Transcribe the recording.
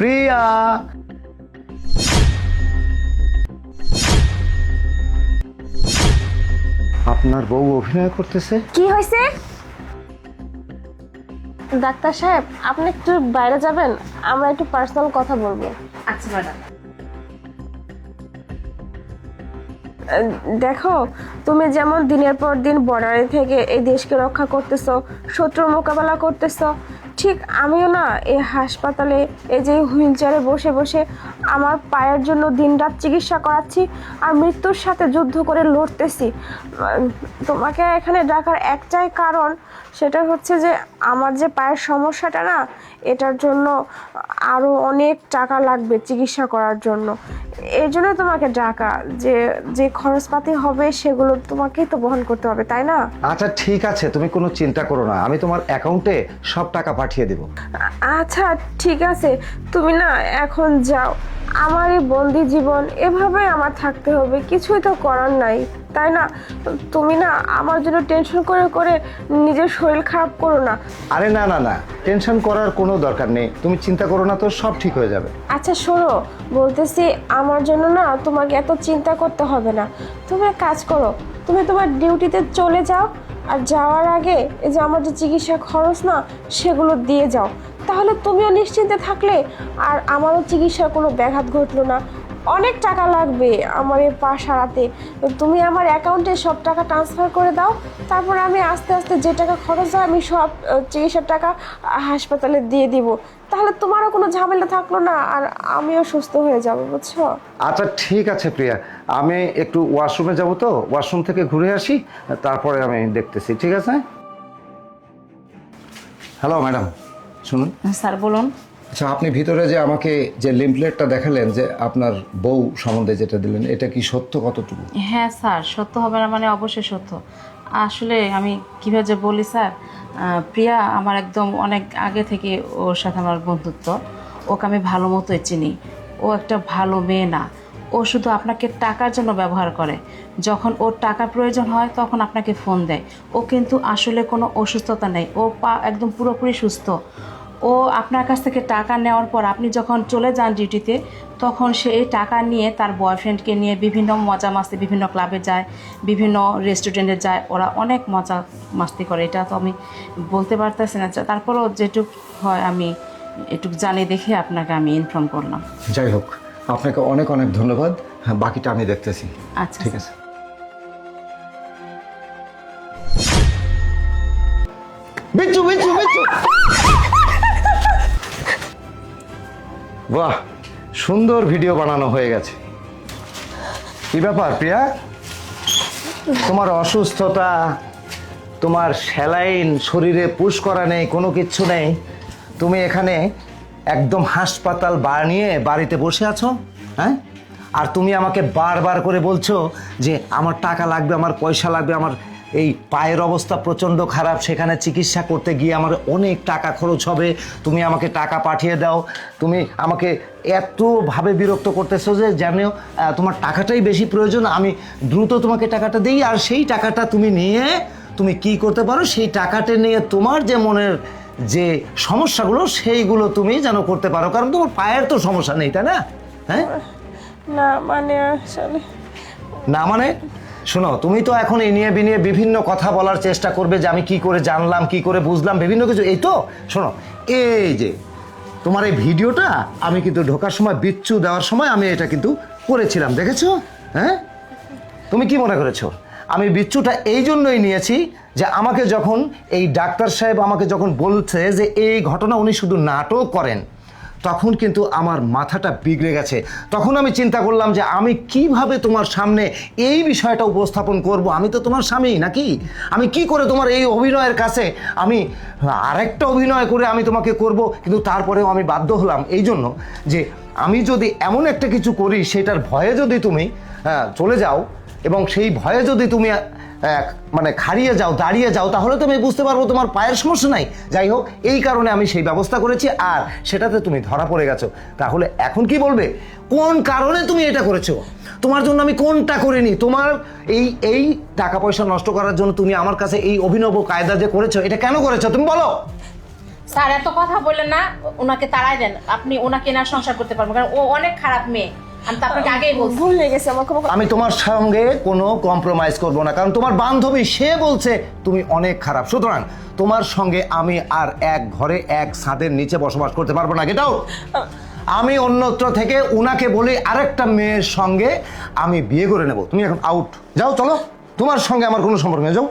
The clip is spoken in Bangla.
প্রিয়া। আপনার বউ অভিনয় করতেছে? কি হয়েছে? ডাক্তার সাহেব আপনি একটু বাইরে যাবেন আমরা একটু পার্সোনাল কথা বলব। আচ্ছা ম্যাডাম। দেখো তুমি যেমন দিনের পর দিন বর্ডারে থেকে এই দেশকে রক্ষা করতেছো শত্রুর মোকাবেলা করতেছো ঠিক আমিও না এই হাসপাতালে, এই যে হুইল চেয়ারে বসে বসে আমার পায়ের জন্য দিনরাত চিকিৎসা করাচ্ছি আর মৃত্যুর সাথে যুদ্ধ করে লড়তেছি। তোমাকে এখানে ডাকার একটাই কারণ সেটা হচ্ছে যে আমার যে পায়ের সমস্যাটা না, এটার জন্য আরও অনেক টাকা লাগবে চিকিৎসা করার জন্য। এই জন্য তোমাকে ডাকা যে যে খরচপাতি হবে সেগুলো তোমাকেই তো বহন করতে হবে, তাই না? আচ্ছা ঠিক আছে, তুমি কোনো চিন্তা করো না। আমি তোমার অ্যাকাউন্টে সব টাকা দেবো। আ- আচ্ছা ঠিক আছে। তুমি না এখন যাও। আমার এই বন্দি জীবন এভাবেই আমার থাকতে হবে। কিছুই তো করার নাই। তাই না? তুমি না আমার জন্য টেনশন করে করে নিজের শরীর খারাপ করো না। আরে না না না। টেনশন করার কোনো দরকার নেই। তুমি চিন্তা করো না তো সব ঠিক হয়ে যাবে। আচ্ছা শোনো। বলতেছি আমার জন্য না তোমাকে এত চিন্তা করতে হবে না। তুমি এক কাজ করো। তুমি তোমার ডিউটিতে চলে যাও। আর যাওয়ার আগে এই যে আমার যে চিকিৎসা খরচ না, সেগুলো দিয়ে যাও। তাহলে তুমিও নিশ্চিন্তে থাকলে আর আমারও চিকিৎসার কোনো ব্যাঘাত ঘটলো না। অনেক টাকা লাগবে আমার এই পা সারাতে তুমি আমার অ্যাকাউন্টে সব টাকা ট্রান্সফার করে দাও তারপর আমি আস্তে আস্তে যে টাকা খরচ হয় আমি সব চিকিৎসার টাকা হাসপাতালে দিয়ে দিব। তাহলে তোমারও কোনো ঝামেলা থাকল না আর আমিও সুস্থ হয়ে যাব বুঝছ? আচ্ছা ঠিক আছে প্রিয়া। আমি একটু ওয়াশরুমে যাব তো ওয়াশরুম থেকে ঘুরে আসি তারপরে আমি দেখতেছি ঠিক আছে? হ্যালো ম্যাডাম শুনুন। স্যার বলুন। আচ্ছা আপনি ভিতরে যে আমাকে যে লিমপ্লেটটা দেখালেন যে আপনার বউ সম্বন্ধে যেটা দিলেন, এটা কি সত্য কতটুকু? হ্যাঁ স্যার, সত্য হবে না মানে অবশ্যই সত্য। আসলে আমি কীভাবে যে বলি স্যার প্রিয়া আমার একদম অনেক আগে থেকে ওর সাথে আমার বন্ধুত্ব। ওকে আমি ভালো মতোই চিনি। ও একটা ভালো মেয়ে না। ও শুধু আপনাকে টাকার জন্য ব্যবহার করে। যখন ওর টাকার প্রয়োজন হয়, তখন আপনাকে ফোন দেয়। ও কিন্তু আসলে কোনো অসুস্থতা নেই। ও পা একদম পুরোপুরি সুস্থ। ও আপনার কাছ থেকে টাকা নেওয়ার পর আপনি যখন চলে যান ডিউটিতে তখন সে এই টাকা নিয়ে তার বয়ফ্রেন্ডকে নিয়ে বিভিন্ন মজা মাস্তি বিভিন্ন ক্লাবে যায় বিভিন্ন রেস্টুরেন্টে যায়। ওরা অনেক মজা মাস্তি করে। এটা তো আমি বলতে পারতেছি না। তারপরেও যেটুক হয় আমি এটুক জানি দেখে আপনাকে আমি ইনফর্ম করলাম। যাই হোক আপনাকে অনেক অনেক ধন্যবাদ। হ্যাঁ বাকিটা আমি দেখতেছি। আচ্ছা ঠিক আছে। বিচ্ছু বিচ্ছু বাহ, সুন্দর ভিডিও বানানো হয়ে গেছে। কি ব্যাপার, প্রিয়া? তোমার অসুস্থতা, তোমার স্যালাইন শরীরে পুশ করা নেই, কোনো কিচ্ছু নেই। তুমি এখানে একদম হাসপাতাল বানিয়ে বাড়িতে বসে আছো হ্যাঁ? আর তুমি আমাকে বারবার করে বলছো যে আমার টাকা লাগবে, আমার পয়সা লাগবে, আমার এই পায়ের অবস্থা প্রচণ্ড খারাপ সেখানে চিকিৎসা করতে গিয়ে আমার অনেক টাকা খরচ হবে। তুমি আমাকে টাকা পাঠিয়ে দাও। তুমি আমাকে এতভাবে বিরক্ত করতেছো যে যেন তোমার টাকাটাই বেশি প্রয়োজন। আমি দ্রুত তোমাকে টাকাটা দিই আর সেই টাকাটা তুমি নিয়ে তুমি কি করতে পারো? সেই টাকাটা নিয়ে তোমার যে মনের যে সমস্যাগুলো সেইগুলো তুমি যেন করতে পারো। কারণ তোমার পায়ের তো সমস্যা নেই তাই না? হ্যাঁ? না মানে আসলে না মানে? শোনো, তুমি তো এখন এই নিয়ে বিনিয়ে বিভিন্ন কথা বলার চেষ্টা করবে যে আমি কি করে জানলাম, কি করে বুঝলাম, বিভিন্ন কিছু। এই তো, শোনো, এই যে, তোমার এই ভিডিওটা আমি কিন্তু ঢোকার সময়, বিচ্ছু দেওয়ার সময় আমি এটা কিন্তু করেছিলাম, দেখেছ? হ্যাঁ? তুমি কি মনে করেছ? আমি বিচ্ছুটা এই জন্যই নিয়েছি যে আমাকে যখন এই ডাক্তার সাহেব আমাকে যখন বলছে যে এই ঘটনা উনি শুধু নাটক করেন তখন কিন্তু আমার মাথাটা বিগড়ে গেছে। তখন আমি চিন্তা করলাম যে আমি কীভাবে তোমার সামনে এই বিষয়টা উপস্থাপন করব? আমি তো তোমার স্বামী নাকি? আমি কি করে তোমার এই অভিনয়ের কাছে আমি আরেকটা অভিনয় করে আমি তোমাকে করব? কিন্তু তারপরেও আমি বাধ্য হলাম। এই জন্য যে আমি যদি এমন একটা কিছু করি সেটার ভয়ে যদি তুমি হ্যাঁ, চলে যাও এবং সেই ভয়ে যদি তুমি মানে খাড়িয়ে যাও, দাঁড়িয়ে যাও, তাহলে তো আমি বুঝতে পারব তোমার পায়ের সমস্যা নাই। যাই হোক, এই কারণে আমি সেই ব্যবস্থা করেছি, আর সেটাতে তুমি ধরা পড়ে গেছো। তাহলে এখন কি বলবে? কোন কারণে তুমি এটা করেছ? তোমার জন্য আমি কোনটা করিনি? তোমার এই এই টাকা পয়সা নষ্ট করার জন্য তুমি আমার কাছে এই অভিনব কায়দা যে করেছ, এটা কেন করেছ? তুমি বলো। স্যার, এত কথা বললেন না, ওনাকে তাড়াই দেন। আপনি ওনাকে না সংসার করতে পারবেন, কারণ ও অনেক খারাপ মেয়ে। আমি তো আপনাকে আগেই বলছি। ভুল হয়ে গেছে আমার ক্ষমা করে- আমি তোমার সঙ্গে কোনো কম্প্রোমাইজ করব না কারণ তোমার বান্ধবী সে বলছে তুমি অনেক খারাপ। সুতরাং তোমার সঙ্গে আমি আর এক ঘরে এক ছাদের নিচে বসবাস করতে পারব না। গেটাও আমি অন্যত্র থেকে উনাকে বলি আরেকটা মেয়ের সঙ্গে আমি বিয়ে করে নেব। তুমি এখন আউট যাও চলো। তোমার সঙ্গে আমার কোনো সম্পর্ক নেই যাও।